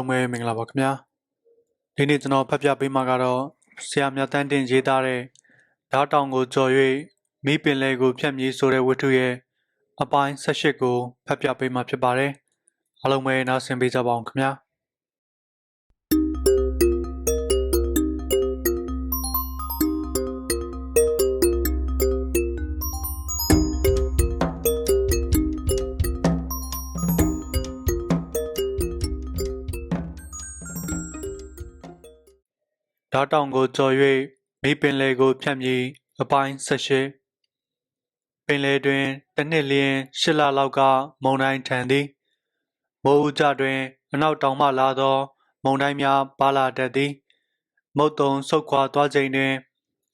လုံးပဲမင်္ဂလာပါခင်ဗျာဒီနေ့ကျွန်တော်ဖတ်ပြပေးမှာကတော့ဆရာမြတ်တန်းတင်ရေးသားတဲ့ဓာတ်တောင်ကိုကြော်၍မိပင်လေကိုဖြတ်မြေးဆိုတဲ့ဝတ္ထုရဲ့အပိုင်း18ကိုဖတ်ပြပေးမှာဖြစ်ပါတယ်အားလုံးပဲနားဆင်ပေးကြပါအောင်ခင်ဗျာ ဓာတ်တောင်ကိုကြော်၍မိပင်လေကိုဖြတ်မြည်အပိုင်း၁၈ပင်လေတွင်တစ်နှစ်လျင်ရှစ်လလောက်က မုန်တိုင်းထန်သည်မိုးဦးကြတွင် အနောက်တောင်မှလာသော မုန်တိုင်းများပါလာတတ်သည် မုတ်တုံဆုတ်ခွာသွားချိန်တွင်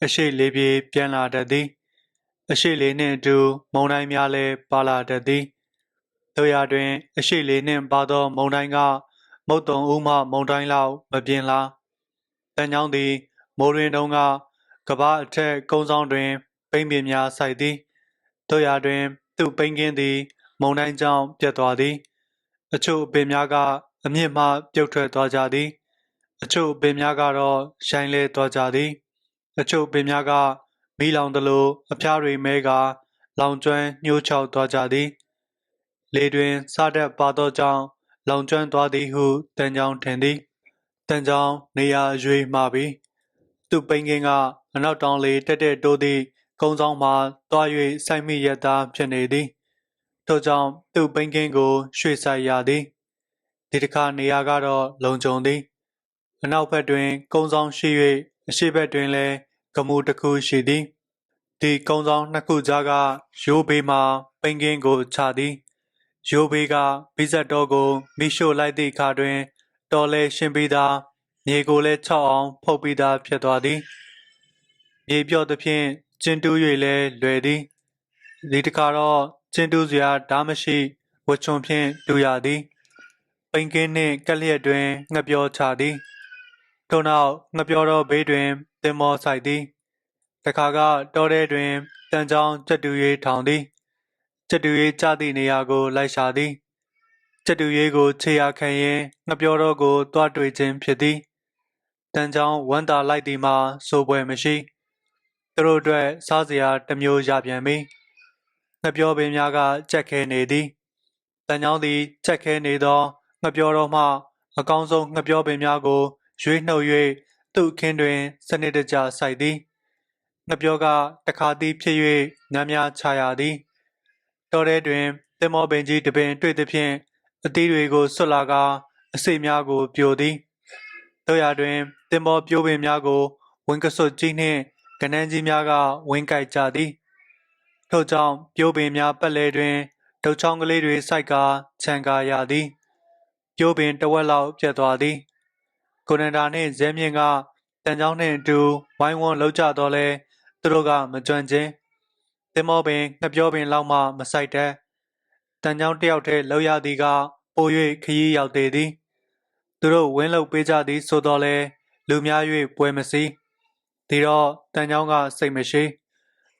အရှိလေးပြေပြန်လာတတ်သည် အရှိလေးနှင့်အတူမုန်တိုင်းများလည်းပါလာတတ်သည်တို့ရတွင် အရှိလေးနှင့်ပါသော မုန်တိုင်းကမုတ်တုံဦးမှမုန်တိုင်းလောက်မပြင်းလား တန်ချောင်းသည်မိုးရင်းတုံးကကဘာအထက်ကုန်းဆောင်တွင်ပိန်ပင်များစိုက်သည်တို့ရာတွင် သူ့ပိန်ကင်းသည် မုန်တိုင်းကြောင့်ပြတ်သွားသည် အချို့ပင်များကအမြင့်မှပြုတ်ထွက်သွားကြသည် အချို့ပင်များကတော့ရှိုင်းလဲသွားကြသည် အချို့ပင်များကမီးလောင်သလိုအဖျားတွေမဲကလောင်ကျွမ်းညှိုးချောက်သွားကြသည် လေတွင်စားတတ်ပါသောကြောင့်လောင်ကျွမ်းသွားသည်ဟုတန်ကြောင်ထင်သည် တန်ကြောင်နေရာအရွေမှပြီသူ့ပိန်ကင်းကအနောက်တောင်လေတက်တက်တိုးသည့်ကုန်းဆောင်မှတွား၍စိုက်မိရသားဖြစ်နေသည်ထို့ကြောင့်သူ့ပိန်ကင်းကို ရွှေ့ဆိုင်ရသည်ဒီတစ်ခါနေရာကတော့လုံခြုံသည်အနောက်ဘက်တွင် ကုန်းဆောင်ရှိ၍အရှေ့ဘက်တွင်လည်းကမူတစ်ခုရှိသည်ဒီကုန်းဆောင်နှစ်ခုကြားကရိုးဘေးမှပိန်ကင်းကိုချသည်ရိုးဘေးကဘိဇက်တော်ကိုမိရှို့လိုက်သည့်အခါတွင် တော်လဲရှင်းပြီးသားမြေကိုလည်းချောက်အောင်ဖုတ်ပြီးသားဖြစ်သွားသည်မြေပြော့သဖြင့်ကျင်းတူး၍လည်းလွယ်သည်ဒီတစ်ခါတော့ကျင်းတူးစရာဓာမရှိဝချွန်ဖြင့်တူရသည်ပိန်ကင်းနှင့်ကက်လျက်တွင်ငှက်ပြောချသည်ထို့နောက်ငှက်ပြောတော့ဘေးတွင်တင်မောဆိုင်သည်တခါကတောထဲတွင်တန်ချောင်းကြက်တူ၍ထောင်သည်ကြက်တူ၍ကျသည့်နေရာကိုလိုက်ရှာသည် ကျက်တူရေးကိုခြေရာခံရင်ငပြောတော့ကိုတွားတွေ့ခြင်းဖြစ်သည်တန်ချောင်းဝမ်းသာလိုက်သည်မှာစိုးပွဲမရှိသူတို့အတွက်စားစရာတစ်မျိုးရပြန်ပြီငပြောပင်များကကြက်ခဲနေသည်တန်ချောင်းသည်ကြက်ခဲနေသောငပြောတော့မှအကောင်းဆုံးငပြောပင်များကို ရွေးနှုတ်၍သူ့အခင်းတွင် စနစ်တကျစိုက်သည်ငပြောကတခါသည်ဖြစ်၍ညများချရသည်တော်ထဲတွင်တင်မောပင်ကြီးတစ်ပင်တွေ့သည်ဖြင့် အသီးတွေကိုဆွတ်လာကအစိတ်များကိုပြိုသည်တို့ရာတွင်တင်ပေါ်ပြိုးပင်များကိုဝင်ကစွတ်ကြီးနှင့်ကနန်းကြီးများကဝင်ကြိုက်ကြသည်ထို့ကြောင့်ပြိုးပင်များပတ်လဲတွင်ဒုတ်ချောင်းကလေးတွေစိုက်ကာခြံကာရသည်ပြိုးပင်တစ်ဝက်လောက်ပြတ်သွားသည်ကိုနန္ဒာနှင့်ဇဲမြင့်ကတန်ချောင်းနှင့်အတူဝိုင်းဝန်းလှုပ်ကြတော့လဲသူတို့ကမကြွန့်ခြင်းတင်မောပင်ငှက်ပြောပင်လောက်မှမဆိုင်တတ်တန်ချောင်းတယောက်တည်းလောက်ရသည်က ပို၍ခရီးရောက်သေးသည်သူတို့ဝင်းလုတ်ပေးကြသည်ဆိုတော့လဲလူများ၍ပွဲမစည်းဒီတော့တန်ချောင်းကစိတ်မရှိ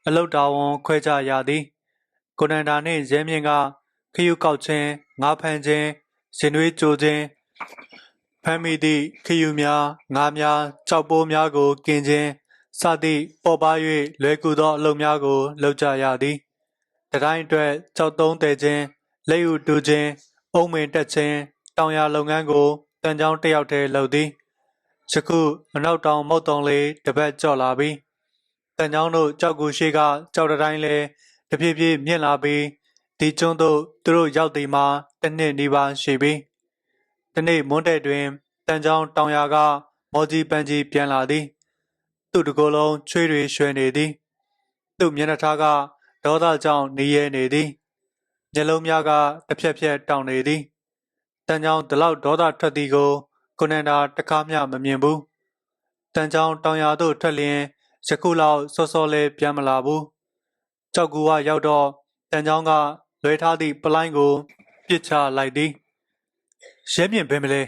အလုတ်တော်ဝန်ခွဲကြရသည်ကိုနန္ဒာနှင့်ရဲမြင့်ကခယူကောက်ခြင်းငါးဖန်ခြင်းရှင်တွေးကြိုခြင်းဖမ်းမိသည့်ခယူများငါးများကြောက်ပိုးများကိုกินခြင်းစသည့်ပေါ်ပါ၍လွယ်ကူသောအလုပ်များကိုလုပ်ကြရသည်တတိုင်းအတွက်ကြောက်တုံးတဲ့ခြင်းလက်ယူတူခြင်း အုံမင်တက်ခြင်းတောင်ယာလုပ်ငန်းကိုတန်ကြောင်းတစ်ယောက်တည်းလုပ်သည်ယခုအနောက်တောင်မုတ်တုံလေးတစ်ပတ်ကြော့လာပြီတန်ကြောင်းတို့ကြောက်ကူရှိကကြောက်တတိုင်းလဲတဖြည်းဖြည်းမြင့်လာပြီးဒီကျွန်းတို့သူတို့ရောက်သည်မှာတစ်နှစ်နီးပါးရှိပြီဒီနေ့မွန်းတဲ့တွင်တန်ကြောင်းတောင်ယာကမော်ကြီးပန်းကြီးပြန်လာသည် သူ့တကိုယ်လုံးချွေးတွေရွှဲနေသည် သူ့မျက်နှာထားကဒေါသကြောင့်နေရနေသည် မျက်လုံးများကတစ်ဖြက်ဖြက်တောင့်နေသည်တန်ချောင်းဒီလောက်ဒေါသထွက်သည်ကိုကိုနန္ဒာတစ်ခါမျှမမြင်ဘူးတန်ချောင်းတောင်ယာသို့ထွက်လျင်ယခုလောက်စောစောလေးပြန်မလာဘူးကြောက်ကူကရောက်တော့တန်ချောင်းကလွဲထားသည့်ပလိုင်းကိုပြစ်ချလိုက်သည်ရဲမြင့်ဘယ်မလဲ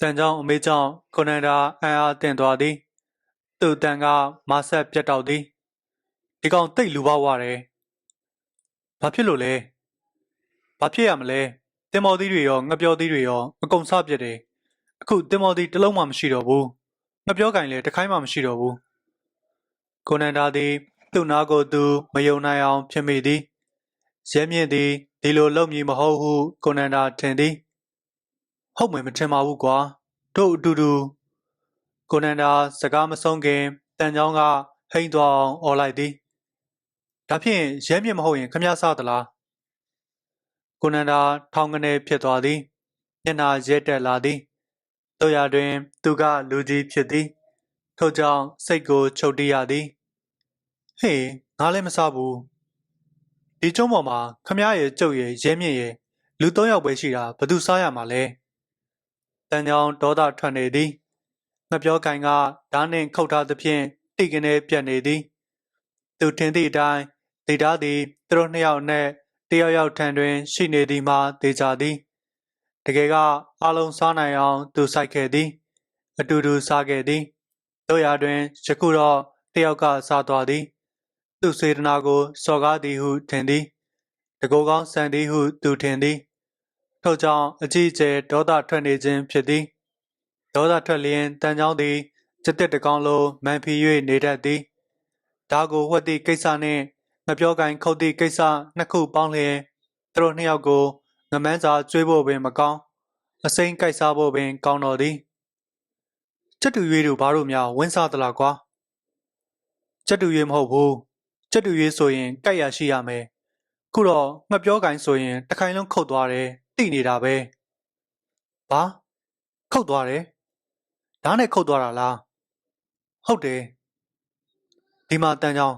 တန်ချောင်းအမေကြောင့်ကိုနန္ဒာအံ့အားသင့်သွားသည်သူ့တန်ကမဆက်ပြတ်တော့သည်ဒီကောင်တိတ်လူပါဝတယ် ဘာဖြစ်လို့လဲဘာဖြစ်ရမလဲတင်မော်သီးတွေရောငပြောသီးတွေရောအကုန်စပြစ်တယ်အခုတင်မော်သီးတစ်လုံးမှမရှိတော့ဘူးငပြောကင်လည်းတစ်ခိုင်းမှမရှိတော့ဘူးကိုနန္ဒာသည်သူ့နာကိုသူမယုံနိုင်အောင်ဖြစ်မိသည်ရဲမြင့်သည်ဒီလိုလုံမည်မဟုတ်ဟုကိုနန္ဒာထင်သည်ဟုတ်မယ်မထင်ပါဘူးကွာတို့အတူတူကိုနန္ဒာစကားမဆုံးခင်တန်ချောင်းကဟိန်သွားအောင်អော်လိုက်သည် ဒါဖြင့်ရဲမြင့်မဟုတ်ရင်ခမရစားသလားကိုနန္ဒာထောင်ကနေဖြစ်သွားသည်ညနာရဲတက်လာသည်တို့ရတွင် သူကလူကြီးဖြစ်သည်ထို့ကြောင့်စိတ်ကိုချုပ်တီးရသည်ဟေးငါလည်းမစားဘူးဒီကျုံးပေါ်မှာခမရရဲ့ကျုပ်ရဲ့ရဲမြင့်ရဲ့လူ၃ယောက်ပဲရှိတာဘယ်သူစားရမှာလဲတန်ချောင်းဒေါသထွက်နေသည်ငပြောကင်ကဓာတ်နှင့်ခုတ်ထားသဖြင့်တိတ်ကနေပြတ်နေသည် သူထင်သည့်အတိုင်း ဒေတာသည်သူတို့နှစ်ယောက်နဲ့တယောက်ယောက်ထံတွင် ရှိနေသည်မှာသေချာသည်တကယ်ကအလုံးစားနိုင်အောင်သူစိုက်ခဲ့သည် အတူတူစားခဲ့သည်တို့ရာတွင်ယခုတော့တယောက်ကစားသွားသည် သူစေတနာကိုစော်ကားသည်ဟုထင်သည်တကောကောင်းဆန်သည်ဟုသူထင်သည်ထို့ကြောင့်အကြီးအကျယ်ဒေါသထွက်နေခြင်းဖြစ်သည်ဒေါသထွက်လျင်တန်ချောင်းသည်စက်တက်တကောင်းလုံးမန်ဖီ၍နေတတ်သည်ဒါကိုဝှက်သည့်ကိစ္စနှင့် မပြောကင်ခုတ်သည့်ကိစ္စနှစ်ခုပေါင်းလျင်သူတို့နှစ်ယောက်ကိုငမန်းစာကျွေးဖို့ပင်မကောင်းအစိမ့်ကြိုက်စားဖို့ပင် ကောင်းတော်သည်ချက်တူရွေးတို့ဘာလို့များဝင်းစားသလားကွာချက်တူရွေးမဟုတ်ဘူးချက်တူရွေးဆိုရင်ကြိုက်ရရှိရမယ်ခုတော့ငှက်ပြောကင်ဆိုရင်တစ်ခိုင်လုံးခုတ်သွားတယ်တိနေတာပဲဘာခုတ်သွားတယ်ဓာတ်နဲ့ခုတ်သွားတာလားဟုတ်တယ်ဒီမှာတန်ချောင်း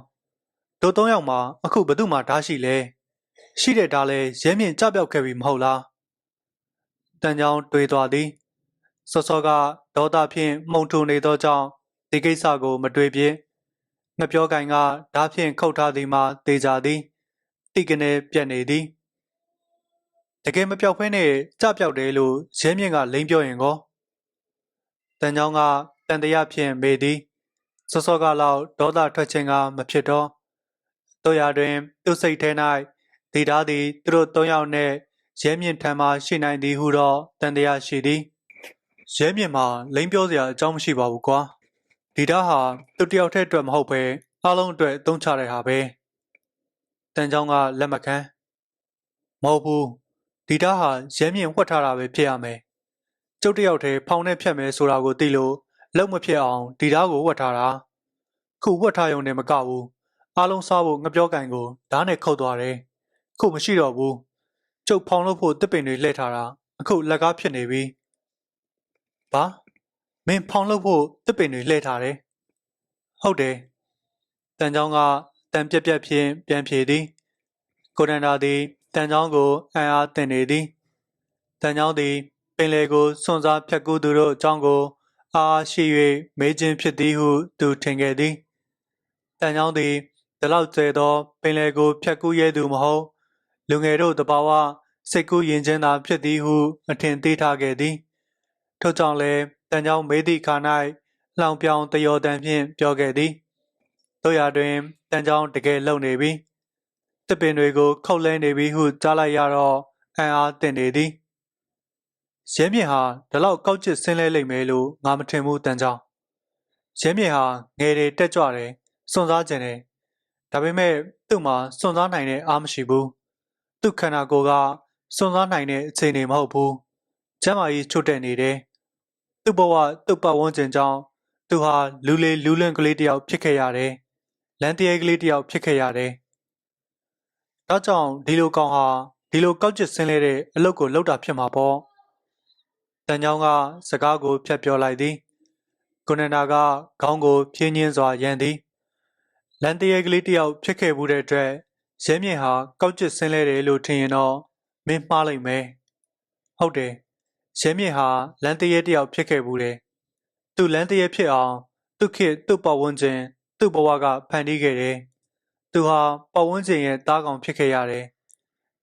တို့သုံးယောက်မှာအခုဘသူမှဓာတ်ရှိလဲရှိတဲ့ဓာတ်လဲရဲမြင့်ကြပြောက်ခဲ့ပြီမဟုတ်လားတန်ချောင်းတွေးသွားသည်စောစောကဒေါသဖြင့်မှုန်ထုံနေသောကြောင့်ဒီကိစ္စကို မတွေးပြငပြောကင်ကဓာတ်ဖြင့်ခုတ်ထားသည်မှာတေချာသည်တိကနေပြက်နေသည်တကယ်မပြောက်ဖဲနဲ့ကြပြောက်တယ်လို့ရဲမြင့်ကလိမ့်ပြောရင်ကောတန်ချောင်းကတန်တရာဖြင့်မေးသည်စောစောကလောက်ဒေါသထွက်ခြင်းကမဖြစ်တော့ တို့ရတွင် သူ့စိတ်ထဲ၌ဒေတာသည်သူတို့သုံးယောက်နှင့်ရဲမြင့်ထံမှရှိနိုင်သည်ဟုတော့တန်တရားရှိသည်ရဲမြင့်မှာလိမ့်ပြောစရာအကြောင်းမရှိပါဘူးကွာဒေတာဟာသူတယောက်တည်းအတွက်မဟုတ်ပဲအားလုံးအတွက်အသုံးချတဲ့ဟာပဲတန်ချောင်းကလက်မခံမဟုတ်ဘူးဒေတာဟာရဲမြင့်ဝှက်ထားတာပဲဖြစ်ရမယ်ကျုပ်တယောက်တည်းဖောင်နဲ့ဖြတ်မယ်ဆိုတာကိုသိလို့လုံးမဖြစ်အောင်ဒီသားကိုဝတ်ထားတာခုဝတ်ထားရုံနဲ့မကဘူး အားလုံးစားဖို့ငပြောကင်ကိုဓာတ်နဲ့ခုတ်သွားတယ်ခုမရှိတော့ဘူးကျုပ်ဖောင်လို့ဖို့တစ်ပင်တွေလှည့်ထားတာအခုလက်ကားဖြစ်နေပြီဘာမင်းဖောင်လို့ဖို့တစ်ပင်တွေလှည့်ထားတယ်ဟုတ်တယ်တန်ချောင်းကတန်ပြက်ပြက်ဖြင့်ပြန်ဖြေသည်ကိုရန်ဒါသည်တန်ချောင်းကိုအံ့အားတင်နေသည်တန်ချောင်းသည်ပင်လေကိုစွန့်စားဖြတ်ကူးသူတို့အကြောင်းကိုအားရှိ၍မေးခြင်းဖြစ်သည်ဟုသူထင်ခဲ့သည်တန်ချောင်းသည် ဒီလောက်ကျဲသောပင်လယ်ကိုဖြတ်ကူးရဲသူမဟုတ်လူငယ်တို့တဘာဝစိတ်ကူးယဉ်ခြင်းသာဖြစ်သည်ဟုအထင်သေးထားခဲ့သည်ထို့ကြောင့်လည်းတန်ချောင်းမေးသည့်ခါ၌လောင်ပြောင်တယောတန်ဖြင့်ပြောခဲ့သည်တို့ရတွင်တန်ချောင်းတကယ်လုံနေပြီတပင်တွေကိုခုတ်လဲနေပြီဟုကြားလိုက်ရတော့အံ့အားသင့်နေသည်ရဲမြင့်ဟာဒီလောက်ကောက်ကျစ်ဆင်းလဲလိမ့်မယ်လို့ငါမထင်ဘူးတန်ချောင်းရဲမြင့်ဟာငယ်တယ်တက်ကြွတယ်စွန့်စားခြင်းတယ် ဒါပေမဲ့သူ့မှာစွန့်စားနိုင်တဲ့အားမရှိဘူးသူ့ခန္ဓာကိုယ်ကစွန့်စားနိုင်တဲ့အခြေအနေမဟုတ်ဘူးကျမ်းမာရေးချွတ်တဲ့နေတယ်သူ့ဘဝသူ့ပတ်ဝန်းကျင်ကြောင့်သူဟာလူလေလူလန့်ကလေးတယောက်ဖြစ်ခဲ့ရတယ်လန်တရဲကလေးတယောက်ဖြစ်ခဲ့ရတယ်ဒါကြောင့်ဒီလိုကောင်ဟာဒီလိုကောက်ကျစ်ဆင်းလဲတဲ့အလုပ်ကိုလုပ်တာဖြစ်မှာပေါ့တန်ချောင်းကစကားကိုဖြတ်ပြောလိုက်သည်ကိုနန္ဒာကခေါင်းကိုဖြင်းညင်းစွာရန်သည် လန်တရဲကလေးတယောက်ဖြစ်ခဲ့မှုတဲ့အတွက်ရဲမြင့်ဟာကောက်ကျစ်ဆင်းလဲတယ်လို့ထင်ရင်တော့မင်းမှားလိုက်မယ်ဟုတ်တယ်ရဲမြင့်ဟာလန်တရဲတယောက်ဖြစ်ခဲ့မှုတယ်သူလန်တရဲဖြစ်အောင်သူ့ခေတ်သူ့ပတ်ဝန်းကျင်သူ့ဘဝကဖန်တီးခဲ့တယ်သူဟာပတ်ဝန်းကျင်ရဲ့တားကောင်ဖြစ်ခဲ့ရတယ်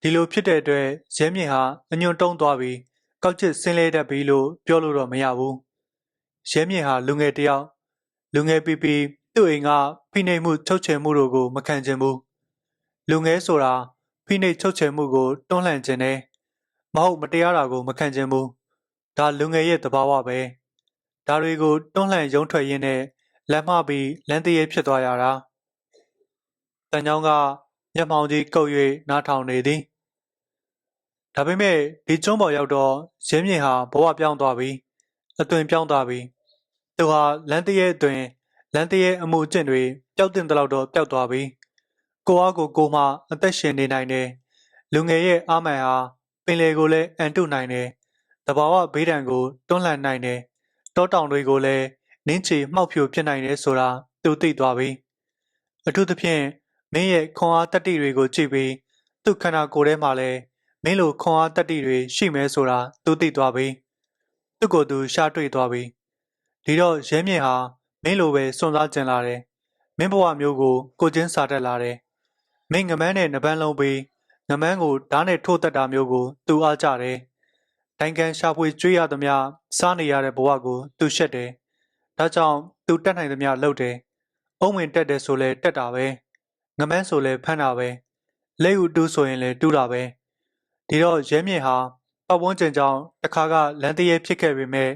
ဒီလိုဖြစ်တဲ့အတွက်ရဲမြင့်ဟာအညွန့်တုံးသွားပြီးကောက်ချစ်ဆင်းလဲတတ်ပြီလို့ပြောလို့တော့မရဘူးရဲမြင့်ဟာလူငယ်တယောက်လူငယ်ပီပီ သူ့အိမ်ကဖိနှိပ်မှုချုပ်ချယ်မှုတို့ကိုမခံချင်ဘူးလူငယ်ဆိုတာဖိနှိပ်ချုပ်ချယ်မှုကိုတွန်းလှန်ခြင်းနဲ့မဟုတ်မတရားတာကိုမခံချင်ဘူးဒါလူငယ်ရဲ့သဘာဝပဲဒါတွေကိုတွန်းလှန်ရုံထွက်ရင်းနဲ့လက်မပြီးလမ်းတရေဖြစ်သွားရတာတန်ချောင်းကမျက်မှောင်ကြီးကုပ်၍နားထောင်နေသည်ဒါပေမဲ့ဒီကျွန်းပေါ်ရောက်တော့ရင်းမြစ်ဟာဘဝပြောင်းသွားပြီအသွင်ပြောင်းသွားပြီသူဟာလမ်းတရေအတွင် လမ်းတရေအမှုအကျင့်တွေပျောက်တင်တဲ့လောက်တော့ပျောက်သွားပြီကိုအားကိုကိုမှအသက်ရှင်နေနိုင်တယ်လူငယ်ရဲ့အာမန်ဟာပင်လေကိုလည်းအန်တုနိုင်တယ်တဘာဝဘေးဒဏ်ကိုတွန်းလှန်နိုင်တယ်တောတောင်တွေကိုလည်းနင်းချီမှောက်ဖြူဖြစ်နိုင်တယ်ဆိုတာသူသိသွားပြီအထူးသဖြင့်မင်းရဲ့ခွန်အားတတ္တိတွေကိုကြည့်ပြီးသူ့ခန္ဓာကိုယ်ထဲမှာလည်းမင်းလိုခွန်အားတတ္တိတွေရှိမဲဆိုတာသူသိသွားပြီသူ့ကိုယ်သူရှာတွေ့သွားပြီဒီတော့ရဲမြင့်ဟာ မင်းလိုပဲစွန့်စားကျင်လာတယ်မင်းဘဝမျိုးကိုကိုချင်းစာတက်လာတယ်မင်းငမန်းနဲ့နပန်းလုံးပြီးငမန်းကိုဓာတ်နဲ့ထိုးတက်တာမျိုးကိုသူအားကြတယ်တိုင်ကန်ရှာဖွေကြွေးရသမျှစားနေရတဲ့ဘဝကိုသူရှက်တယ်ဒါကြောင့်သူတက်နိုင်သမျှလုပ်တယ်အုံးဝင်တက်တယ်ဆိုလဲတက်တာပဲငမန်းဆိုလဲဖမ်းတာပဲလက်ဥတူးဆိုရင်လဲတူးတာပဲဒီတော့ရဲမြင့်ဟာပတ်ဝန်းကျင်ကြောင့်တစ်ခါကလမ်းတရေဖြစ်ခဲ့ပေမဲ့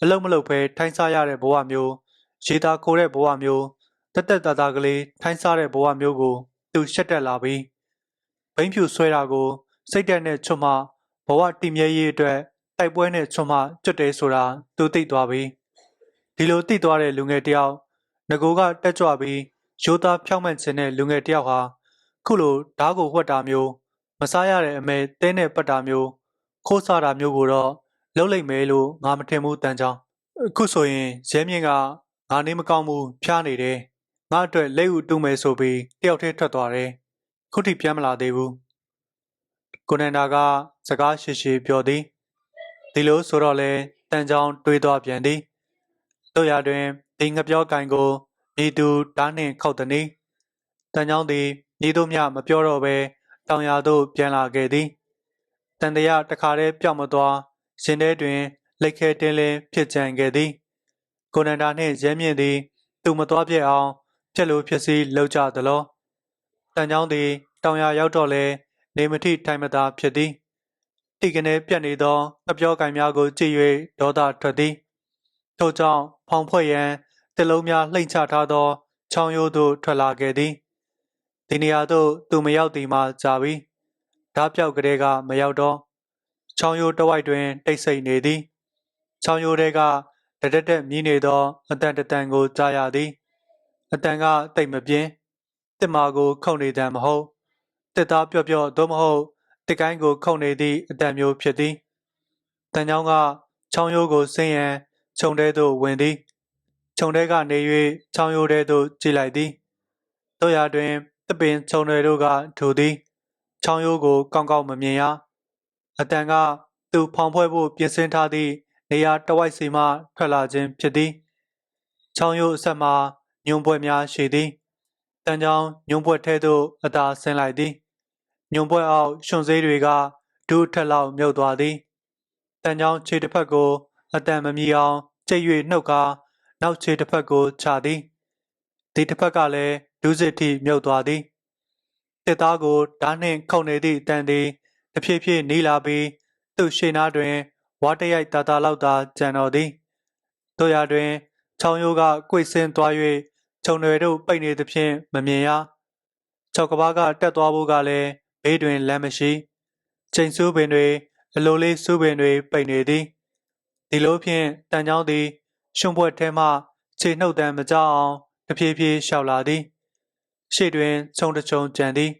အလုံးမလုံးပဲထိုင်းစားရတဲ့ဘဝမျိုး ရေသာခိုးတဲ့ဘဝမျိုးတက်တက်တာတာကလေးထိုင်းစားတဲ့ဘဝမျိုးကို သူရှက်တက်လာပြီးဘိန်းဖြူဆွဲတာကို စိတ်တက်နဲ့ချွတ်မှဘဝတည်မြဲရေးအတွက်တိုက်ပွဲနဲ့ချွတ်မှကျွတ်တယ်ဆိုတာသူသိသွားပြီဒီလိုသိသွားတဲ့လူငယ်တယောက်ငကိုကတက်ကြွပြီးရိုးသားဖြောင့်မတ်ခြင်းတဲ့လူငယ်တယောက်ဟာခုလိုဓားကိုဝှက်တာမျိုး မစားရတဲ့အမဲတဲနဲ့ပတ်တာမျိုး ခိုးစားတာမျိုးကိုတော့လှုပ်လိုက်မယ်လို့ငါမထင်ဘူးတန်ချောင်းအခုဆိုရင်ရဲမြင့်က ငါနေမကောင်းဘူးဖျားနေတယ်ငါအတွက်လက်ဥတူးမယ်ဆိုပြီးတယောက်တည်းထွက်သွားတယ်ခုထိပြန်မလာသေးဘူးကိုနန္ဒာကစကားရှိရှိပြောသည်ဒီလိုဆိုတော့လေတန်ချောင်းတွေးသွားပြန်သည်တို့ရတွင်ဒီငပြောကင်ကိုဤသူဓာနှင့်ခောက်တနီတန်ချောင်းသည်ဤတို့မြမပြောတော့ဘဲတောင်ယာသို့ပြန်လာခဲ့သည်တန်တရာတခါတည်းပြောင်းမသွားရှင်ထဲတွင်လက်ခဲတင်းလင်းဖြစ်ကြံခဲ့သည် ကိုနန္ဒာနှင့်ရဲမြင့်သည် သူမသွားပြက်အောင်ပြက်လိုဖြစ်စီလောက်ကြသလောတန်ချောင်းသည် တောင်ယာရောက်တော့လဲနေမထိထိုင်မသာဖြစ်သည်တိကနေပြက်နေသောငပြောကင်များကိုကြည့်၍ဒေါသထွက်သည်ထို့ကြောင့်ဖောင်ဖွဲ့ရန်တလုံးများလှိမ့်ချထားသောချောင်းရိုးသို့ထွက်လာခဲ့သည်ဒီနေရာသို့သူမရောက်သည်မှကြာပြီဓာပြောက်ကလေးကမရောက်တော့ချောင်းရိုးတဝိုက်တွင် တိတ်ဆိတ်နေသည်ချောင်းရိုးတွေက တတက်တက်မြည်နေသောအတန်တတန်ကိုကြားရသည်အတန်ကတိတ်မပြင်းတစ်မာကို ခုန်နေတယ်မဟုတ်တစ်သားပြော့ပြော့သို့မဟုတ်တစ်ကိုင်းကို ခုန်နေသည့်အတန်မျိုးဖြစ်သည်တန်ချောင်းကချောင်းရိုးကိုဆင်းရန်ခြုံတဲသို့ဝင်သည်ခြုံတဲကနေ၍ချောင်းရိုးတဲသို့ကြည့်လိုက်သည်တို့ရတွင်တပင်ခြုံတွေတို့ကထူသည်ချောင်းရိုးကို ကောင်းကောင်းမမြင်ရအတန်ကသူဖောင်ဖွဲ့ဖို့ပြင်ဆင်ထားသည့် နေရာတဝိုက်စီမှထွက်လာခြင်းဖြစ်သည်ချောင်းရိုးအဆက်မှာညွန်ပွဲများရှိသည်တန်ကြောင်ညွန်ပွဲထဲသို့အသာဆင်းလိုက်သည်ညွန်ပွဲအောက်ရှင်စေးတွေကဒူးထက်လောက်မြုပ်သွားသည်တန်ကြောင်ခြေတစ်ဖက်ကိုအတန်မမြည်အောင်ကျိတ်၍နှုတ်ကာနောက်ခြေတစ်ဖက်ကိုချသည်ဒီတစ်ဖက်ကလည်းဒူးစစ်ထိမြုပ်သွားသည်တစ်သားကိုဓာနှင့်ခုန်နေသည့်တန်သည်တဖြည်းဖြည်းနီးလာပြီးသူ့ရှေ့နားတွင် ဝါတရိုက်တာတာလောက်သာကြံတော်သည်တို့ရတွင်ချောင်းရိုးကကွေ့ဆင်းသွား၍ခြုံတွေတို့ပိတ်နေသဖြင့်မမြင်ရချောက်ကဘာကတက်သွားဖို့ကလည်းဘေးတွင်လမ်းမရှိချိန်ဆူးပင်တွေအလိုလေးဆူးပင်တွေပိတ်နေသည်ဒီလိုဖြင့်တန်ချောင်းသည်ရှင်ဘွက်ထဲမှခြေနှုတ်တမ်းမကြအောင်တဖြည်းဖြည်းလျှောက်လာသည်ရှေ့တွင်ခြုံတချုံကြံသည်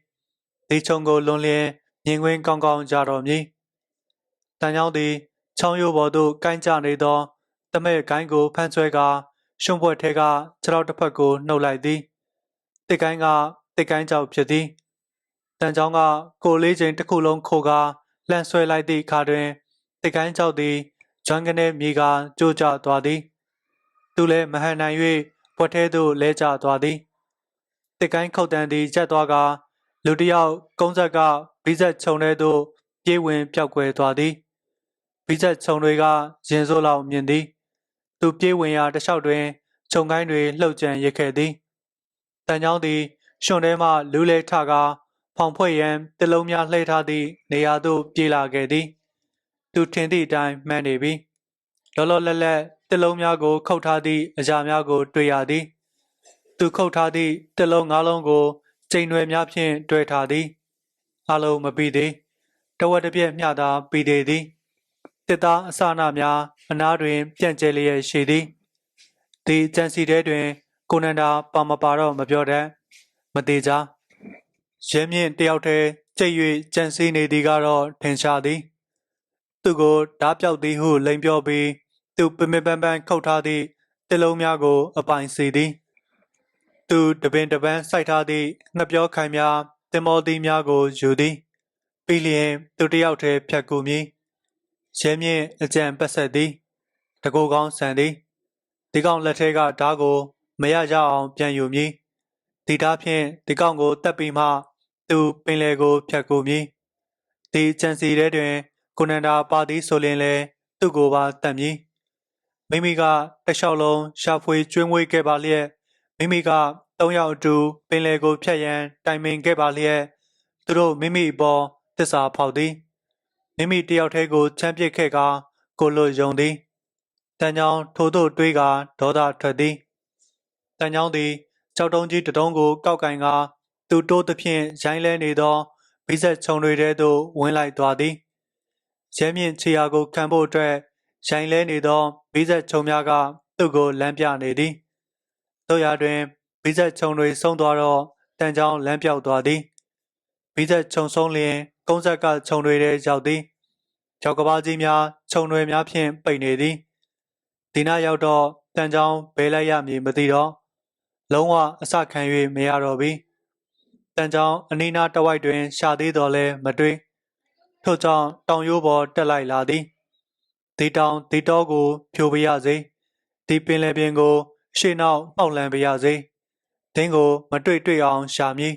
ဒီခြုံကိုလွန်လျင်မြင်ကွင်းကောင်းကောင်းကြတော်မည်တန်ချောင်းသည် ချောင်းရိုးပေါ်သို့ကိုင်းကျနေသောတမဲကိုင်းကိုဖမ်းဆွဲကာရှုံးဘွက်ထဲကခြေထောက်တစ်ဖက်ကိုနှုတ်လိုက်သည်တစ်ကိုင်းကတစ်ကိုင်းကြောက်ဖြစ်သည်တန်ချောင်းကကိုလေးချိန်တစ်ခုလုံးခိုကာလှန်ဆွဲလိုက်သည့်အခါတွင်တစ်ကိုင်းကြောက်သည်ဂျွမ်ကနေမြေကကြိုးကျသွားသည် သူလည်းမဟန်နိုင်၍ဘွက်ထဲသို့လဲကျသွားသည်တစ်ကိုင်းခုတ်တန်သည်ကျက်သွားကာလူတစ်ယောက်ကုန်းဆက်ကဘီဇက်ခြုံထဲသို့ပြေးဝင်ပျောက်ကွယ်သွားသည် ဘီဇက်ခြုံတွေကရင်စိုးလောက်မြင်သည် သူပြေးဝင်ရာတစ်လျှောက်တွင်ခြုံကိုင်းတွေလှုပ်ကြံရစ်ခဲ့သည်တန်ချောင်းသည်ရှင်ထဲမှလူးလဲထကာဖောင်ဖွဲ့ရန်တလုံးများလှည့်ထားသည့်နေရာသို့ပြေးလာခဲ့သည် သူထင်သည့်အတိုင်းမှန်နေပြီလောလောလတ်လတ်တစ်လုံးများကို ခုတ်ထားသည့်အရာများကို တွေ့ရသည် သူခုတ်ထားသည့်တစ်လုံးငါးလုံးကိုချိန်ရွယ်များဖြင့်တွေ့ထားသည်အလုံးမပြီးသေးတဝက်တစ်ပြက်မျှသာပြီးသေးသည် တစ်သားအစနာများအနားတွင် ပြန့်ကျဲလျက်ရှိသည်ဒီကြံစီတဲတွင် ကိုနန္ဒာပါမပါတော့မပြောတတ်မသေးကြရဲမြင့်တယောက်တည်းကြိတ်၍ကြံစည်နေသည်ကတော့ထင်ရှားသည် သူကိုဓားပြောက်သည်ဟုလိန်ပြောပြီးသူပင်ပင်ပန်းပန်းခုတ်ထားသည့်တစ်လုံးများကို အပိုင်စီသည်သူတပင်တပန်းစိုက်ထားသည့်ငှက်ပြောခိုင်များတင်မောသီးများကိုယူသည် ပြီးလျင်သူတစ်ယောက်တည်းဖြတ်ကူမည် ရဲမြင့်အကြံပတ်ဆက်သည်တကူကောင်းဆန်သည်ဒီကောင်လက်ထဲကဓားကို မရရအောင်ပြန်ယူမည်ဒီဓားဖြင့်ဒီကောင်ကိုတက်ပြီးမှ သူပင်လေကိုဖြတ်ကူမည်ဒီချန်စီထဲတွင်ကိုနန္ဒာပါသည်ဆိုလျင်လည်းသူ့ကိုပါတတ်မည်မိမိကတစ်လျှောက်လုံးရှာဖွေကျွေးမွေးခဲ့ပါလျက်မိမိကသုံးယောက်အတူပင်လေကိုဖြတ်ရန်တိုင်ပင်ခဲ့ပါလျက်သူတို့မိမိအပေါ်တစ္ဆာဖောက်သည် မိမိတယောက်တည်းကိုချမ်းပစ်ခဲ့ကာကိုလွတ်ယုံသည်တန်ချောင်းထိုးသို့တွေးကာဒေါသထွက်သည်တန်ချောင်းသည်ကြောက်တုံးကြီးတစ်တုံးကိုကောက်ကင်ကာသူတိုးသဖြင့်ရိုင်းလဲနေသောဘိဆက်ခြုံတွေထဲသို့ဝင်လိုက်သွားသည်ရဲမြင့်ခြေရာကိုခံဖို့အတွက်ရိုင်းလဲနေသောဘိဆက်ခြုံများကသူ့ကိုလမ်းပြနေသည်တို့ရာတွင်ဘိဆက်ခြုံတွေဆုံးသွားတော့တန်ချောင်းလမ်းပြောက်သွားသည်ဘိဆက်ခြုံဆုံးလျင်ကုန်းဆက်ကခြုံတွေထဲရောက်သည် ကြောက်ကဘာကြီးများခြုံတွေများဖြင့်ပိတ်နေသည်ဒီနာရောက်တော့တန်ချောင်းဘဲလိုက်ရမည်မသိတော့လုံးဝအစခံ၍မရတော့ပြီတန်ချောင်းအနီးနားတစ်ဝိုက်တွင် ရှာသေးတော်လဲမတွေ့ထို့ကြောင့်တောင်ရိုးပေါ်တက်လိုက်လာသည်ဒီတောင်ဒီတောကို ဖြိုပြရစေဒီပင်လယ်ပြင်ကို ရှေ့နောက်မှောက်လန်းပြရစေဒင်းကို မတွေ့တွေ့အောင်ရှာမည်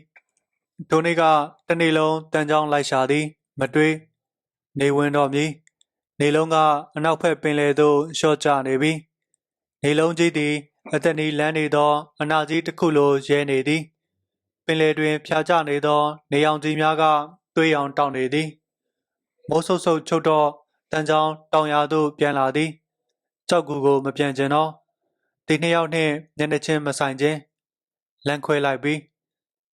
ဒိုနေ့ကတနေ့လုံးတန်ချောင်းလိုက်ရှာသည် မတွေ့ နေဝင်တော့မည်နေလုံးကအနောက်ဘက်ပင်လယ်သို့လျှော့ကျနေပြီနေလုံးကြီးသည်အသက်နီလန်းနေသော အနာကြီးတစ်ခုလိုရဲနေသည်ပင်လယ်တွင်ဖြာကျနေသော နေအောင်ကြီးများကတွေးအောင်တောင့်နေသည်မိုးဆုပ်ဆုပ်ချုပ်တော့တန်ချောင်းတောင်ယာသို့ပြန်လာသည်ကြောက်ကူကိုမပြန်ကျင်တော့ဒီနှစ်ယောက်နှင့်ညနေချင်းမဆိုင်ခြင်းလမ်းခွဲလိုက်ပြီး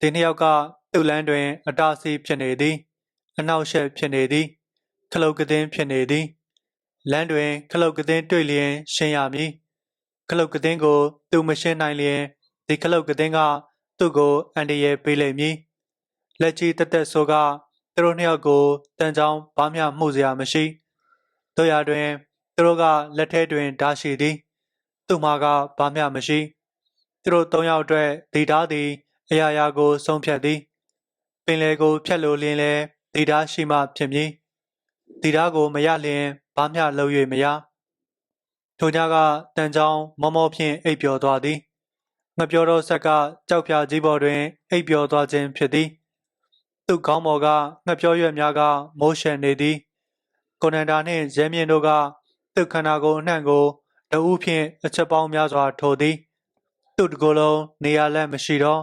ဒီနှစ်ယောက်ကသူ့လမ်းတွင် အတားအဆီးဖြစ်နေသည်အနောက်ရှက်ဖြစ်နေသည် ခလုတ်ကတင်းဖြစ်နေသည်လမ်းတွင် ခလုတ်ကတင်းတွေ့လျင် ရှင်းရမည်ခလုတ်ကတင်းကို သူမရှင်းနိုင်လျင်ဒီခလုတ်ကတင်းကသူ့ကိုအန်တရာယ်ပေးလိမ့်မည်လက်ကြီးတက်တက်ဆိုကသူတို့နှစ်ယောက်ကိုတန်ချောင်းဘာမျှမှုစရာမရှိတို့ရတွင်သူတို့ကလက်ထဲတွင်ဓာရှိသည် သူ့မှာကဘာမျှမရှိသူတို့သုံးယောက်အတွက်ဒီဓာသည် အရာရာကို ဆုံးဖြတ်သည် ပင်လေကိုဖြတ်လို့လင်းလဲဒီဓာရှိမှဖြစ်မည် ဒီဓာကိုမရလျင်ဘာမျှလုပ်၍မရထိုညကတန်ချောင်းမောမောဖြင့်အိပ်ပျော်သွားသည်ငပြောသောဆက်ကကြောက်ဖြာကြီးပေါ်တွင်အိပ်ပျော်သွားခြင်းဖြစ်သည်သူ့ခေါင်းပေါ်ကငှက်ပြောရွက်များကမိုးရှံနေသည်ကိုနန္ဒာနှင့်ရဲမြင့်တို့ကသူ့ခန္ဓာကိုယ်အနှံ့ကိုတအူးဖြင့်အချက်ပေါင်းများစွာထိုသည်သူ့တကိုယ်လုံးနေရာလက်မရှိတော့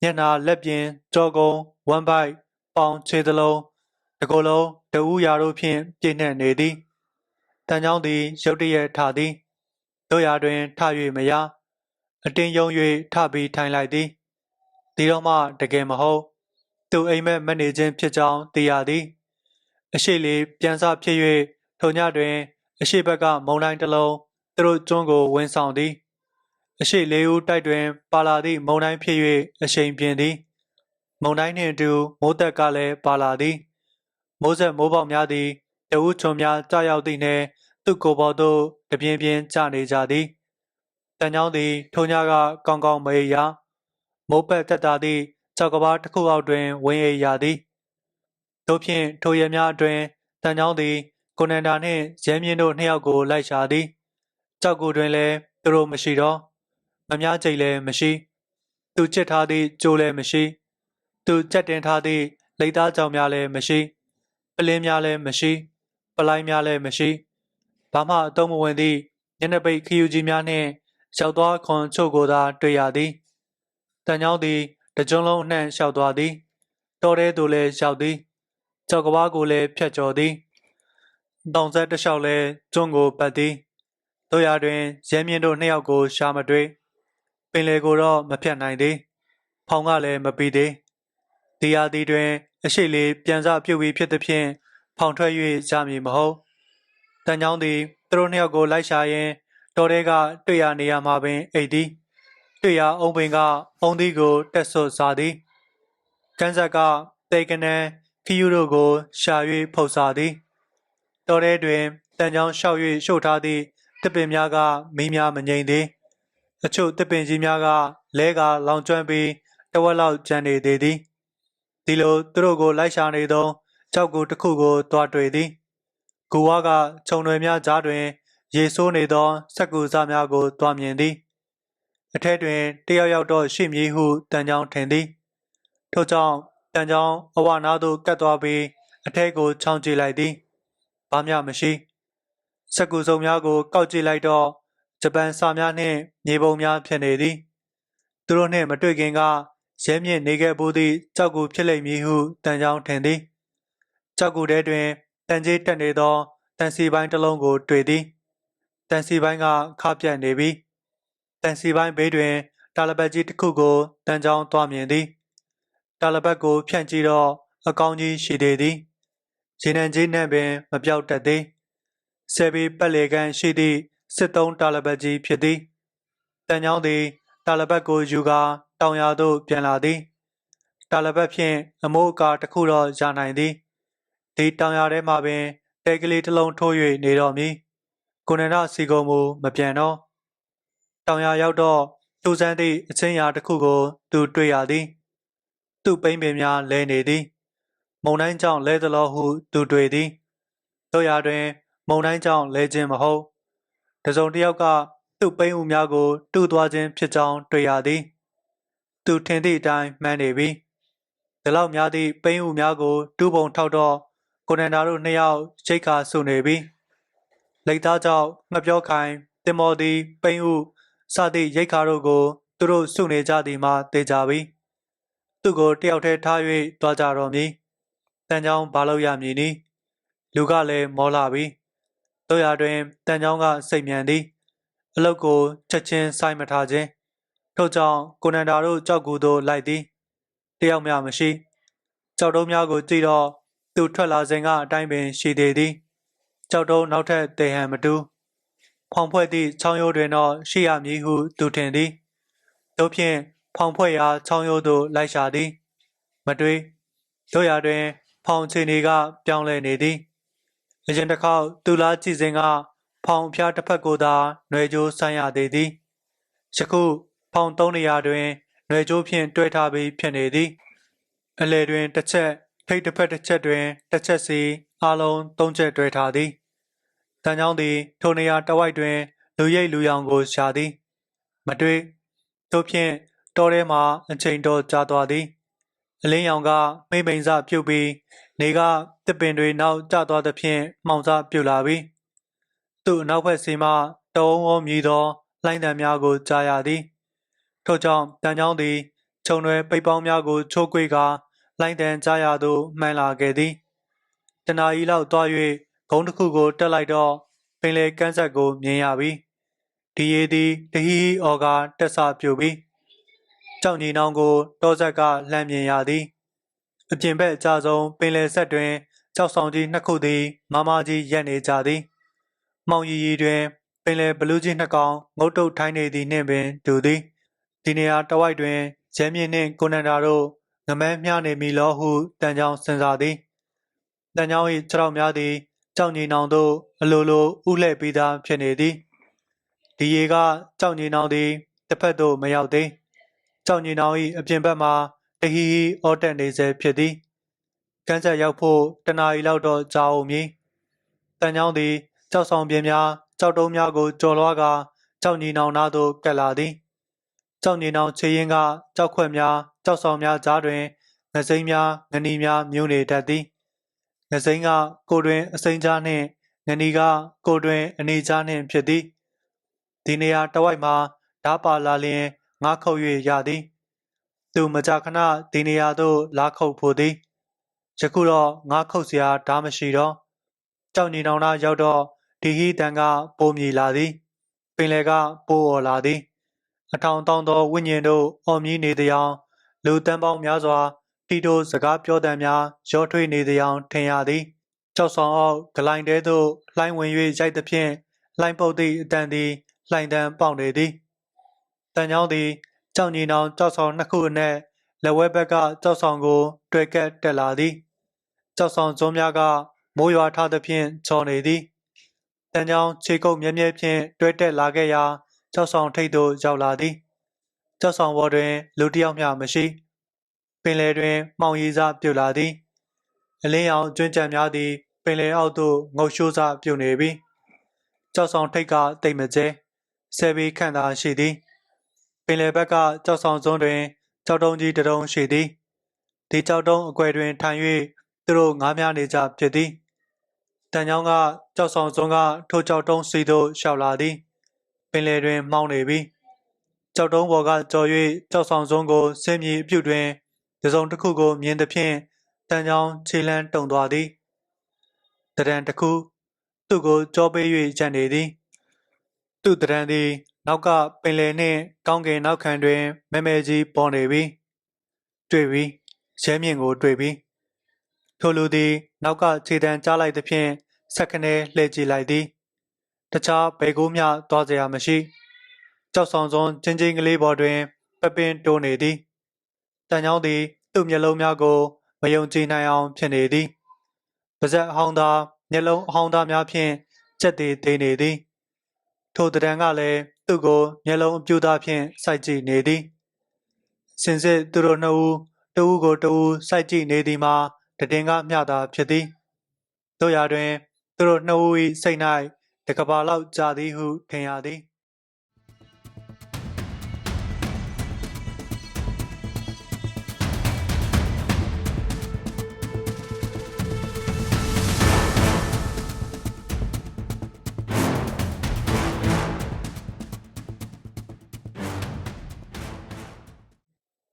မျက်နာလက်ပြင်ကြောကုံဝမ်ပိုက်ပေါင်ခြေသလုံးတကိုယ်လုံး တအူးရာတို့ဖြင့်ပြည့်နှက်နေသည်တန်ချောင်းသည်ရုတ်တရက်ထသည်တို့ရာတွင်ထ၍မရအတင်းယုံ၍ထပြီးထိုင်လိုက်သည်ဒီတော့မှတကယ်မဟုတ်သူအိမ်မက်မနေခြင်းဖြစ်ကြောင်းသိရသည်အရှိလေးပြန်စဖြစ်၍ထုံညတွင် အရှိဘက်ကမုံတိုင်းတစ်လုံးသူတို့ကျွန်းကိုဝင်ဆောင်သည် အရှိလေးဦးတိုက်တွင် ပါလာသည့်မုံတိုင်းဖြစ်၍အရှိန်ပြင်းသည် မုံတိုင်းနှင့်အတူမိုးသက်ကလည်းပါလာသည် မိုးဆက်မိုးပေါက်များသည်တဝူးချုံများကြောက်ရောက်သည့်နှင့်သူ့ကိုယ်ပေါ်သို့တပြင်းပြင်းကျနေကြသည်တန်ချောင်းသည်ထုံညကကောင်းကောင်းမအေးရမိုးပက်တက်တာသည့်ကြောက်ကဘာတစ်ခုအောက်တွင်ဝင်အေးရသည်တို့ဖြင့်ထိုရများအတွင်တန်ချောင်းသည်ကိုနန္ဒာနှင့်ရဲမြင့်တို့နှစ်ယောက်ကိုလိုက်ရှာသည်ကြောက်ကူတွင်လည်းသူတို့မရှိတော့မများကြိတ်လည်းမရှိ သူချစ်ထားသည့်ကြိုးလည်းမရှိ သူကြက်တင်ထားသည့်လိတ်သားကြောင်များလည်းမရှိ ပလင်းများလည်းမရှိ ပလိုင်းများလည်းမရှိဘာမှအသုံးမဝင်သည့်ညနေပိတ်ခယူကြီးများနှင့်ရောက်သွားခွန်ချုပ်ကိုသာတွေ့ရသည်တန်ချောင်းသည်တကြုံလုံးအနှံ့လျှောက်သွားသည်တော်တဲသို့လည်းရောက်သည်ကြောက်ကဘာကိုလည်းဖြတ်ကျော်သည်တောင်ဆက်တစ်လျှောက်လဲကျွန်းကိုပတ်သည်တို့ရတွင်ရဲမြင့်တို့နှစ်ယောက်ကိုရှာမတွေ့ပင်လေကိုတော့မဖြတ်နိုင်သေးဖောင်ကလည်းမပြီးသေး ဒီယာဒီတွင် အရှိလေးပြန်စပြုတ်ပြီးဖြစ်သည်ဖြင့်ဖောင်ထွက်၍ရမည်မဟုတ်တန်ချောင်းသည်သူတို့နှစ်ယောက်ကိုလိုက်ရှာရင်းတော်တဲကတွေ့ရနေရမှာပင်အိတ်သည်တွေ့ရအုံပင်ကအုံသည်ကိုတက်ဆွစားသည်ကန်းဆက်ကတေကနန်ခီယူတို့ကိုရှာ၍ဖုတ်စားသည်တော်တဲတွင်တန်ချောင်းလျှောက်၍ရှို့ထားသည့်တစ်ပင်များကမီးများမငြိမ်သည်အချို့တစ်ပင်ကြီးများကလဲကလောင်ကျွမ်းပြီးတဝက်လောက်ကျန်နေသေးသည် ဒီလိုသူတို့ကိုလိုက်ရှာနေသောကြောက်ကူတစ်ခုကိုတွားတွေ့သည်ဂူဝါကခြုံတွေများကြားတွင် ရေဆိုးနေသောစက်ကူစားများကိုတွားမြင်သည်အထက်တွင်တယောက်ယောက်တော့ရှိမည်ဟုတန်ချောင်းထင်သည်ထို့ကြောင့်တန်ချောင်းအဝနာသို့ကတ်သွားပြီးအထက်ကိုချောင်းကြည့်လိုက်သည်ဘာမျှမရှိစက်ကူစုံများကိုကောက်ကြည့်လိုက်တော့ဂျပန်စာများနှင့်မြေပုံများဖြစ်နေသည်သူတို့နှင့်မတွေ့ခင်က ရဲမြင့်နေခဲ့ဘူးသည့်ကြောက်ကူဖြစ်လိမ့်မည်ဟုတန်ချောင်းထင်သည်ကြောက်ကူထဲတွင်တန်ကြီးတက်နေသောတန်စီပိုင်းတစ်လုံးကို တွေ့သည်တန်စီပိုင်းကခပြတ်နေပြီတန်စီပိုင်းဘေးတွင်တာလပတ်ကြီးတစ်ခုကိုတန်ချောင်းသွားမြင်သည်တာလပတ်ကို ဖြန့်ကြည့်တော့အကောင်းကြီးရှိသေးသည်ရေနံကြီးနှံ့ပင်မပြောက်တတ်သည်ဆယ်ဘီပတ်လေကန်ရှိသည့်စစ်သုံးတာလပတ်ကြီးဖြစ်သည်တန်ချောင်းသည် တာလပတ်ကိုယူကာတောင်ယာသို့ပြန်လာသည်တာလပတ်ဖြင့်အမိုးအကာတစ်ခုတော့ရနိုင်သည်ဒီတောင်ယာထဲမှာပင်တဲကလေးတစ်လုံးထိုး၍နေတော့မည်ကိုနန္ဒစီကုံမူမပြန်တော့တောင်ယာရောက်တော့စူစမ်းသည့်အချင်းရာတစ်ခုကို သူတွေ့ရသည် သူ့ပိမ့်ပင်များလဲနေသည် မုံတိုင်းကြောင့်လဲသလိုဟု သူတွေ့သည်တို့ရာတွင် မုံတိုင်းကြောင့်လဲခြင်းမဟုတ်တစုံတစ်ယောက်က သူ့ပိမ့်ဥများကိုတူသွားခြင်းဖြစ်ကြောင်းတွေ့ရသည်သူထင်သည့်အတိုင်းမှန်းနေပြီဒီလောက်များသည့်ပိမ့်ဥများကိုတူးပုံထောက်တော့ကိုနန္ဒာတို့နှစ်ယောက်ရိတ်ခါဆုနေပြီလက်သားကြောင့်ငပြောခိုင်တင်မော်သည်ပိမ့်ဥစသည့်ရိတ်ခါတို့ကိုသူတို့ဆုနေကြသည်မှာတေကြပြီသူ့ကိုတယောက်တည်းထား၍တွားကြတော်မည်တန်ချောင်းဘာလို့ရမည်နည်းလူကလည်းမောလာပြီတို့ရတွင်တန်ချောင်းကစိတ်မြန်သည် အလုတ်ကိုချက်ချင်းဆိုင်မထားခြင်းထို့ကြောင့်ကိုနန္ဒာတို့ကြောက်ကူသို့လိုက်သည်တယောက်မျှမရှိ ကြောက်တုံးများကိုကြည့်တော့သူထွက်လာစဉ်ကအတိုင်းပင်ရှိသေးသည် ကြောက်တုံးနောက်ထပ်တေဟန်မတူဖောင်ဖွဲ့သည့်ချောင်းရိုးတွင်တော့ရှိရမည်ဟုသူထင်သည်တို့ဖြင့်ဖောင်ဖွဲ့ရာချောင်းရိုးသို့လိုက်ရှာသည် မတွေးတို့ရာတွင် ဖောင်ချီနေက ပြောင်းလဲနေသည်အရင်တစ်ခေါက်သူလားကြည့်စဉ်က ဖောင်ဖျားတစ်ဖက်ကိုသာຫນွေကြိုးဆိုင်းရသေးသည်ယခုဖောင်သုံးနေရာတွင်ຫນွေကြိုးဖြင့်တွဲထားပြီးဖြစ်နေသည်အလဲတွင်တစ်ချက်ထိတ်တစ်ဖက်တစ်ချက်တွင်တစ်ချက်စီအလုံးသုံးချက်တွဲထားသည်တန်ချောင်းသည်ထိုနေရာတဝိုက်တွင် လူရိပ်လူရောင်ကိုရှာသည် မတွေ့တို့ဖြင့်တောထဲမှအချိန်တော်ကြာသွားသည်အလင်းရောင်ကမိမ့်မိန်စပြုတ်ပြီးနေကတစ်ပင်တွေနောက်ကျသွားသဖြင့်မှောင်စပြုတ်လာပြီ သူ့အနောက်ဘက်စီမှတုံးဝုံမြည်သောလှိုင်းတံများကိုကြားရသည်ထို့ကြောင့်တန်ချောင်းသည်ခြုံရွယ်ပိတ်ပေါင်းများကိုချိုးကွေးကာလှိုင်းတံကြားရသို့မှန်လာခဲ့သည်တနာရီလောက်သွား၍ဂုံးတစ်ခုကိုတက်လိုက်တော့ပင်လေကန်းဆက်ကိုမြင်ရပြီဒီရည်သည်တဟီဟီအော်ကတက်ဆပြူပြီကြောက်ညီနောင်ကိုတောဆက်ကလှမ်းမြင်ရသည်အပြင်ဘက်အကြဆုံးပင်လယ်ဆက်တွင်ကြောက်ဆောင်ကြီးနှစ်ခုသည်မမကြီးရက်နေကြသည် မှောင်ရီရီတွင်ပင်လယ်ဘလူးကြီးနှစ်ကောင်ငုတ်တုတ်ထိုင်းနေသည်နှင့်ပင်တူသည်ဒီနေရာတဝိုက်တွင်ရဲမြင့်နှင့်ကိုနန္ဒာတို့ငမန်းမျှနေမည်လောဟုတန်ချောင်းစဉ်းစားသည်တန်ချောင်း၏ခြေထောက်များသည်ကြောက်ညီနောင်သို့အလိုလိုဥလှဲ့ပြီးသားဖြစ်နေသည်ဒီရေကကြောက်ညီနောင်သည်တစ်ဖက်သို့မရောက်သေးကြောက်ညီနောင်၏အပြင်ဘက်မှတဟီဟီအော်တက်နေစေဖြစ်သည်ကန်းဆက်ရောက်ဖို့တနာရီလောက်တော့ကြာအောင်မည်တန်ချောင်းသည် ကြောက်ဆောင်ပြင်းများကြောက်တုံးများကိုကြော်လွှားကာကြောက်ညီနောင်နာသို့ကပ်လာသည်ကြောက်ညီနောင်ချေရင်ကကြောက်ခွက်များကြောက်ဆောင်များကြားတွင်ငစိမ့်များငနီများမြုံနေတတ်သည်ငစိမ့်ကကိုတွင်အစိမ့်ကြားနှင့်ငနီကကိုတွင်အနေကြားနှင့်ဖြစ်သည်ဒီနေရာတဝိုက်မှာဓာပါလာလျင်ငါခုတ်၍ရသည် သူမကြာခဏဒီနေရာသို့လာခုတ်ဖို့သည်ယခုတော့ငါခုတ်စရာဓာမရှိတော့ကြောက်ညီနောင်နာရောက်တော့ ဒီဟီတန်ကပုံမြည်လာသည် ပင်လေကပိုးអော်လာသည် အထောင်တောင်းသောဝိညာဉ်တို့အော်မြည်နေသည်အောင်လူတန်းပေါင်းများစွာတီတိုစကားပြောတံများရောထွေးနေသည်အောင်ထင်ရသည်ကြောက်ဆောင်အောက်ဂလိုင်းတဲသို့လှိုင်းဝင်၍ရိုက်သဖြင့်လှိုင်းပုတ်သည့်အတန်သည်လှိုင်းတန်းပေါက်နေသည်တန်ချောင်းသည်ကြောက်ညီနောင်ကြောက်ဆောင်နှစ်ခုအနက်လက်ဝဲဘက်ကကြောက်ဆောင်ကို တွေ့ကပ်တက်လာသည် ကြောက်ဆောင်စုံးများကမိုးရွာထသဖြင့်ချော်နေသည် တန်ချောင်းခြေကုပ်မြဲမြဲဖြင့်တွဲတက်လာခဲ့ရာကြောက်ဆောင်ထိပ်သို့ရောက်လာသည်ကြောက်ဆောင်ပေါ်တွင်လူတစ်ယောက်မျှမရှိပင်လယ်တွင်မှောင်ရီစားပြုတ်လာသည်အလင်းရောင်ကျွန်းကြံများသည်ပင်လယ်အောက်သို့ငုတ်ရှိုးစားပြုတ်နေပြီကြောက်ဆောင်ထိပ်ကတိတ်မကျဲဆယ်ဘီခန့်သာရှိသည်ပင်လယ်ဘက်ကကြောက်ဆောင်စုံးတွင်ကြောက်တုံးကြီးတစ်တုံးရှိသည်ဒီကြောက်တုံးအကွယ်တွင်ထိုင်၍သူတို့ငားများနေကြဖြစ်သည် တန်ချောင်းကကြောက်ဆောင်စုံးကထိုကြောက်တုံးစီသို့လျှောက်လာသည်ပင်လယ်တွင်မှောင်နေပြီကြောက်တုံးပေါ်ကကြော်၍ကြောက်ဆောင်စုံးကိုဆင်းမြေအပြုတ်တွင်တစ်စုံတစ်ခုကိုမြင်သဖြင့်တန်ချောင်းခြေလန်းတုံသွားသည်တရံတစ်ခု သူ့ကိုကြောပေး၍ကြံ့နေသည် သူ့တရံသည် နောက်ကပင်လယ်နှင့် ကောင်းကင်နောက်ခံတွင်မဲမဲကြီးပေါ်နေပြီတွေ့ပြီရဲမြင့်ကိုတွေ့ပြီ ထိုလူသည် နောက်ကခြေတံကြားလိုက်သဖြင့်ဆက်ခနဲလှည့်ကြည့်လိုက်သည်တခြားဘယ်ကိုမျှသွားစရာမရှိကြောက်ဆောင်စွန်ချင်းချင်းကလေးပေါ်တွင် ပပင်းတိုးနေသည်တန်ချောင်းသည်သူ့မျက်လုံးများကိုမယုံကြည်နိုင်အောင်ဖြစ်နေသည်ပါဇက်အဟောင်းသားမျက်လုံးအဟောင်းသားများဖြင့်ကြက်သေးသေးနေသည် ထိုတရံကလည်းသူ့ကိုမျက်လုံးအပြူသားဖြင့်စိုက်ကြည့်နေသည်စင်စစ်သူတို့နှစ်ဦးတဦးကိုတဦးစိုက်ကြည့်နေသည်မှာတ တင်ကမျှသာဖြစ်သည်တို့ရာတွင် သူတို့နှစ်ဦး၏စိတ်၌တကဘာလောက်ကြာသည်ဟုထင်ရသည်